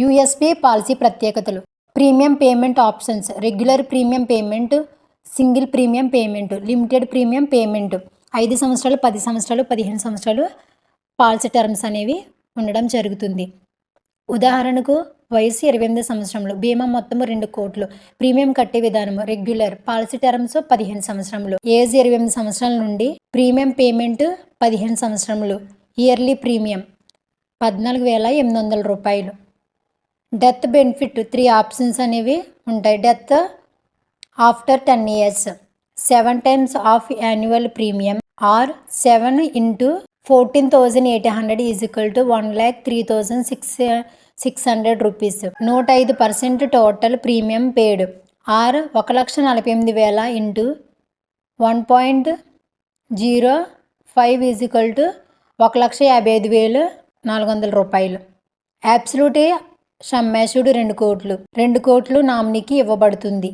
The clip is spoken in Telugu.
యూఎస్పీ పాలసీ ప్రత్యేకతలు. Premium payment options. Regular premium payment single premium payment limited premium payment. ఐదు సంవత్సరాలు పది సంవత్సరాలు పదిహేను సంవత్సరాలు పాలసీ టర్మ్స్ అనేవి ఉండడం జరుగుతుంది. ఉదాహరణకు వయసు ఇరవై ఎనిమిది సంవత్సరంలో బీమా మొత్తం రెండు కోట్లు. ప్రీమియం కట్టే విధానము రెగ్యులర్. పాలసీ టర్మ్స్ పదిహేను సంవత్సరంలో ఏజ్ ఇరవై ఎనిమిది సంవత్సరాల నుండి ప్రీమియం పేమెంట్ పదిహేను సంవత్సరములు. ఇయర్లీ ప్రీమియం పద్నాలుగు వేల ఎనిమిది వందల రూపాయలు. డెత్ బెనిఫిట్ త్రీ ఆప్షన్స్ అనేవి ఉంటాయి. Death after ten years seven times of annual premium or seven into fourteen thousand eight hundred is equal to one lakh three thousand six six hundred rupees. నూట ఐదు percent total premium paid or ఒక లక్ష నలభై ఎనిమిది వేల into one point zero five is equal to ఒక లక్ష యాభై ఐదు వేలు నాలుగు వందల రూపాయలు. అబ్సల్యూట్ షమ్మేశుడు రెండు కోట్లు. రెండు కోట్లు నామినీకి ఇవ్వబడుతుంది.